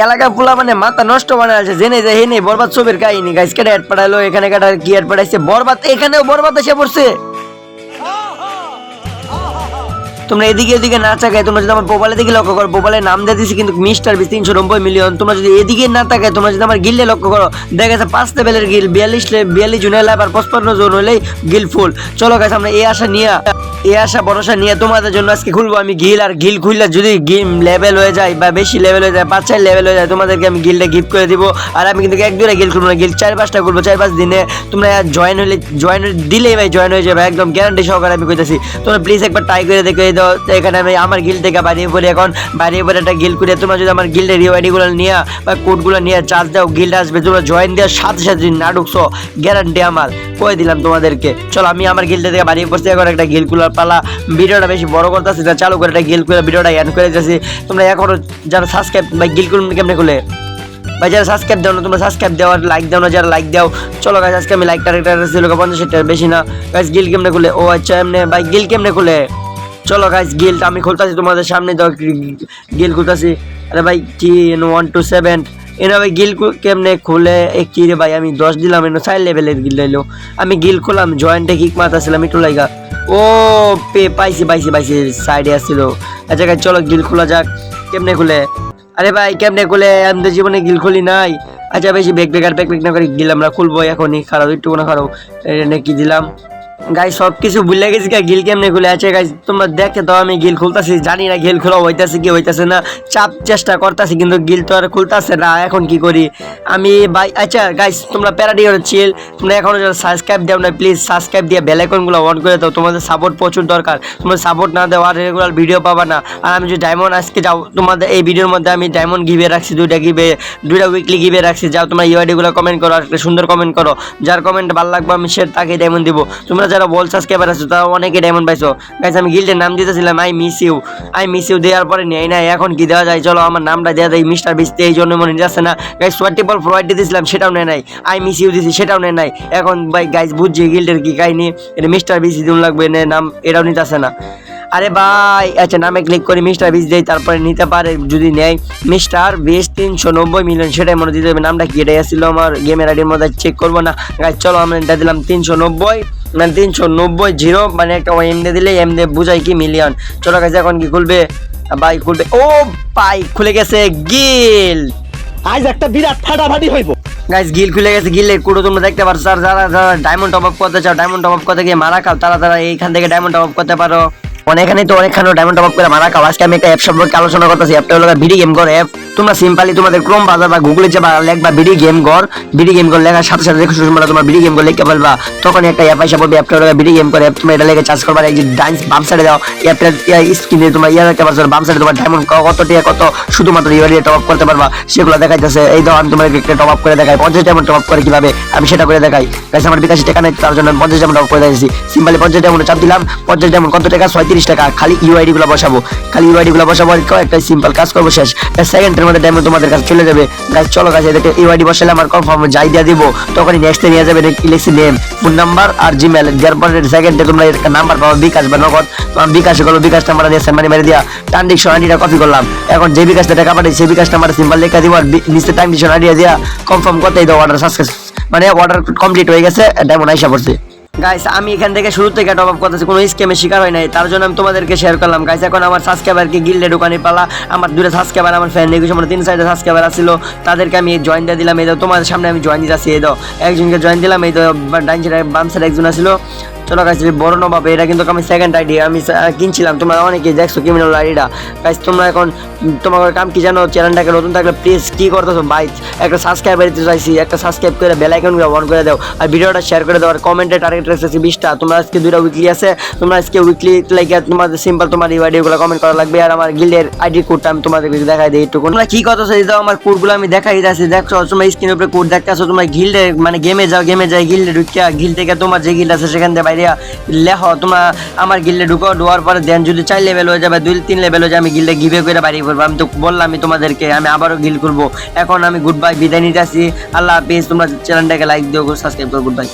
এলাকা পোলা মানে মাথা নষ্ট বানা আছে, জেনে যায় হেনে বরবাদ ছবির কাহিনী। গাইস কেটে অ্যাড পাঠালো, এখানে কেটে কি অ্যাড পাঠাইছে? বরবাদ, এখানেও বরবাদ এসে পড়ছে। তোমরা এদিকে এদিকে না তাকায়, তোমরা যদি আমার মোবাইলের দিকে লক্ষ্য করো মোবাইলের নাম দিয়ে দিছি কিন্তু মিস্টার বিশ তিনশো নব্বই মিলিয়ন। তোমরা যদি এদিকে না তাকায়, তোমরা যদি আমার গিল্ডে লক্ষ্য করো, দেখা গেছে পাঁচ লেভেলের গিল বিয়াল্লিশ বিয়াল্লিশ জন লাইভ আর পঁচপান্ন জন হলেই গিল ফুল। চলো গাছ আমরা এই আশা নিয়ে এই আশা, ভরসা নিয়ে তোমাদের জন্য আজকে খুলবো আমি গিল আর গিল খুললে যদি গিম লেভেল হয়ে যায় বা বেশি লেভেল হয়ে যায়, পাঁচ চার লেভেল হয়ে যায়, তোমাদেরকে আমি গিলটা গিফট করে দিব। আর আমি কিন্তু এক দুটা গিল খুলবো না গিল চার পাঁচটা খুলবো, চার পাঁচ দিনে তোমরা জয়েন হলে জয়েন দিলেই ভাই জয়েন হয়ে যাবে, একদম গ্যারান্টি সহকারে আমি কইতেছি। তোমরা প্লিজ একবার ট্রাই করে দেখে তো এখানে আমি আমার গিল থেকে বাড়িয়ে পড়ি এখন বাড়িয়ে পড়ে একটা গিল করে তোমরা যদি আমার গিল্ডের রিওয়াইডিগুলো নিয়ে বা কোডগুলো নিয়ে চার্জ দাও গিল্ড আসবে, তোমরা জয়েন দেওয়ার সাথে সাথে যদি না ঢুকছো গ্যারান্টি আমার। কয়ে দিলাম তোমাদেরকে? চলো, আমি আমার গিল্ডে থেকে বাড়িয়ে পড়ছি এখন একটা গিল কুলার পালা। ভিডিওটা বেশি বড় করতেছি না, চালু করে একটা গিল করে ভিডিওটা এন্ড করে যাচ্ছি তোমরা এখনও যারা সাবস্ক্রাইব বা গিল কুল কেমনে খুলে? বা যারা সাবস্ক্রাইব দাও না, তোমরা সাবস্ক্রাইব দাও, আর লাইক দাও না, যারা লাইক দাও, চলো গাছ আজকে আমি লাইকটা রেখে ছিল পঞ্চাশ বেশি না। গাছ গিল কেমনে খুলে? ও আচ্ছা এমনি, ভাই গিল কেমনে খুলে? চলো গাইস গিলটা আমি খুলতাছি তোমাদের সামনে গিল খুলতাছি। আরে ভাই টি ওয়ান টু সেভেন এনে ভাই গিল কেমনে খুলে? কি রে ভাই, আমি দশ দিলাম, এনে চার লেভেলের গিল দিলো আমি গিল খুললাম জয়েন্টে কিক মারতাছিলাম একটু লাইগা। ও, পে, পাইছি পাইছি পাইছি সাইডে আসছিল। আচ্ছা গাইস চলো গিল খোলা যাক, কেমনে খুলে? আরে ভাই, কেমনে খুলে? আমি তো জীবনে গিল খুলি নাই। আচ্ছা বেশি বেগ বেকার বেগ বেগ না করে গিল আমরা খুলবো এখনই, খারাপ একটু না খারাপ। কি দিলাম? গাই সব কিছু ভুলে গেছি গা গিল কেমনে খুলে আছে গাই তোমরা দেখে তো আমি গিল খুলতাছি, জানি না গিল খোলা হইতাছে কি হইতাছে না। চাপ চেষ্টা করতাছি, কিন্তু গিল তো আর খুলতাছে না, এখন কি করি? আমি ভাই আচ্ছা গাইস তোমরা প্যারাডি চিল তোমরা এখনও যারা সাবস্ক্রাইব দাও না প্লিজ সাবস্ক্রাইব দিয়ে বেল আইকনগুলো অন করে দাও, তোমাদের সাপোর্ট প্রচুর দরকার। তোমরা সাপোর্ট না দেওয়া আর রেগুলার ভিডিও পাবা না। আর আমি যে ডায়মন্ড আজকে যাও, তোমাদের এই ভিডিওর মধ্যে আমি ডায়মন্ড গিভে রাখছি, দুইটা গিভে দুইটা উইকলি গিভে রাখছি। যাও, তোমরা ইউআইডিগুলো কমেন্ট করো, আর সুন্দর কমেন্ট করো। যার কমেন্ট ভালো লাগবে, আমি সে তাকে ডায়মন্ড দিব। তোমরা যারা বল সাবস্ক্রাইবার আছো তারা অনেকে ডায়মন্ড পাইছো। গাইস আমি গিল্ডের নাম দিতেছিলাম I miss you I miss you দেওয়ার পরে নেই না এখন কি দেওয়া যায়? চলো আমার নামটা দেওয়া দেয় মিস্টার বিস্তে এই জন্য মনে যাচ্ছে না। গাইস সোয়াটি বল প্রোভাইড দিয়েছিলাম সেটাও নেয় নাই। আই মিস ইউ দিছি, সেটাও নেয় নাই। এখন ভাই গাইস বুঝছি গিল্ডের কি কাহিনী। এটা মিস্টার বিসি দিন লাগবে, নে নাম এটাও নিতে আসে না। আরে ভাই আচ্ছা নামে ক্লিক করে মিস্টার বিশ দেয় তারপরে নিতে পারে যদি নেয়। মিস্টার বিশ তিনশো নব্বই মিলিয়ন সেটাই মনে দিতে হবে নামটা কি, এটাই আসছিল আমার গেমের আইডির মধ্যে চেক করব না। গাইজ চলো, আমরা এটা দিলাম তিনশো নব্বই। মানে তিনশো নব্বই জিরো মানে একটা এম দিয়ে দিলে এম দিয়ে বুঝাই কি মিলিয়ন চলো গাইজ এখন কি খুলবে? ভাই খুলবে। ও ভাই খুলে গেছে গিল। আজ একটা বিরাট ফাটাফাটি হইব। গাইস গিল খুলে গেছে গিলের কুড়ো তোমরা দেখতে পারছ। আর যারা যারা ডায়মন্ড টপ আপ করতে চাও ডায়মন্ড টপ আপ করতে গিয়ে মারা খাও। তারা তারা এইখান থেকে ডায়মন্ড টপ আপ করতে পারো। অনেকখানে তো অনেকখানে ডায়মন্ড টপ আপ করে মারা খাও। আজকে আমি একটা অ্যাপ সম্পর্কে আলোচনা করতেছি। অ্যাপটা হলো বিডি গেম কর অ্যাপ তোমরা সিম্পলি তোমাদের ক্রোম বাজার বা গুগলে যে লেখবা BD game Kor BD game Kor লেখার সাথে সাথে দেখো তোমরা তোমার বিডি গেম কর লিখতে পারবা। তখন একটা অ্যাপ এসে বলবে অ্যাপটা হলো বিডি গেম কর অ্যাপ তোমরা এটা লেগে চার্জ করবা, এই যে ডান্স বাম সাইডে দাও অ্যাপটা স্ক্রিনে তোমার ইয়া রাখতে পারছ বাম সাইডে তোমার ডায়মন্ড কত টাকা কত, শুধুমাত্র ইয়ে দিয়ে টপ আপ করতে পারবা। সেগুলো দেখাইতেছে, এই দাও, আমি তোমার একটা টপ আপ করে দেখাই, পঞ্চাশ ডায়মন্ড টপ আপ করে কীভাবে, আমি সেটা করে দেখাই। গাইস আমার বিকাশে টাকা নেই, তার জন্য পঞ্চাশ ডায়মন্ড টপ করে দিয়েছি। সিম্পলি পঞ্চাশ ডায়মন্ড চাপ দিলাম, পঞ্চাশ ডায়মন্ড কত টাকা? ছয়ত্রিশ টাকা, খালি ইউআইডি গুলো বসাবো। খালি ইউআইডি গুলো বসাবো একটা সিম্পল কাজ করব শেষ। সেকেন্ডের মধ্যে ডায়মন্ড তোমাদের কাছে চলে যাবে। গাইস চলো গাছ এদেরকে ইউআইডি বসালে আমার কনফার্ম যাই দিয়ে দিব। তখনই নেক্সটে নিয়ে যাবে ইলেক্সি নেম ফোন নাম্বার আর জিমেল যার পরে সেকেন্ডে তোমরা একটা নাম্বার পাবো বিকাশ বা নগদ। তোমার বিকাশে করব বিকাশ নাম্বার দিয়ে সেন্ড মানি মেরে দিয়া। টান ডিকশন আইডিটা কপি করলাম। এখন যে বিকাশটা টাকা পাঠাই সেই বিকাশ নাম্বার সিম্পল লেখা দিব আর নিচে টাইম ডিকশন আইডিয়া দিয়া কনফার্ম করতেই দাও অর্ডার সাকসেস মানে অর্ডার কমপ্লিট হয়ে গেছে ডায়মন্ড আইসা পড়ছে। গাইস আমি এখান থেকে শুরু থেকে টপ আপ করতেছি, কোনো স্ক্যামের শিকার হয় নাই, তার জন্য আমি তোমাদেরকে শেয়ার করলাম। গাইস এখন আমার সাবস্ক্রাইবারকে গিল্ডে ঢুকানি পালা, আমার দুটো সাবস্ক্রাইবার আমার ফ্যান রেখেছে মানে তিন সাইডে সাবস্ক্রাইবার আসছিল তাদেরকে আমি জয়েন দিয়ে দিলাম। এই দাও, তোমাদের সামনে আমি জয়েন দিতেছি, এই দাও। একজনকে জয়েন দিলাম, এই দাও ডাইন সাইডে বাম একজন আসছিল চলো গাইস বড় নবাব, এটা কিন্তু আমি সেকেন্ড আইডি আমি কিনছিলাম। তোমরা অনেকে দেখছ ক্রিমিনাল আইডিটা গাইস তোমরা এখন, তোমার কাম কি জানো? চ্যানেলটাকে নতুন থাকলে প্লিজ কি করতেছো? ভাই একটা সাবস্ক্রাইবার দিতে চাইছি, একটা সাবস্ক্রাইব করে বেল অন করে দাও। আর ভিডিওটা শেয়ার করে দাও, আর কমেন্টে টার্গেট রেখেছি বিশটা। তোমরা আজকে দুইটা উইকলি আছে। তোমরা আজকে উইকলি লাইক তোমাদের সিম্পল তোমার এই আইডিগুলো কমেন্ট করা লাগবে। আর আমার গিল্ডের আইডি কোডটা আমি তোমাদের দেখাই দিই একটু তোমরা কি কথা সেই দাও আমার কোডগুলো আমি দেখাই দিতেছি। দেখছ, তোমরা স্ক্রিনের উপরে কোড দেখতেছো। তোমরা গিল্ডে মানে গেমে যাও গেমে যাই গিল্ডে ঢুকিয়া গিল থেকে তোমার যে গিল্ড আছে সেখান থেকে বাইরে লেহ তোমার আমার গিল্ডে ঢুকো ঢোয়ার পরে দেন যদি চার লেভেল হয়ে যাবে, দুই, তিন লেভেল হয়ে যাবে, আমি গিল্ডে গিভে করে বাড়ি করব আমি তো বললাম আমি তোমাদেরকে, আমি আবারও গিল করব। এখন আমি গুড বাই বিদায় নিতে আসি। আল্লাহ হাফিজ, তোমরা চ্যানেলটাকে লাইক দিও সাবস্ক্রাইব করো গুড বাই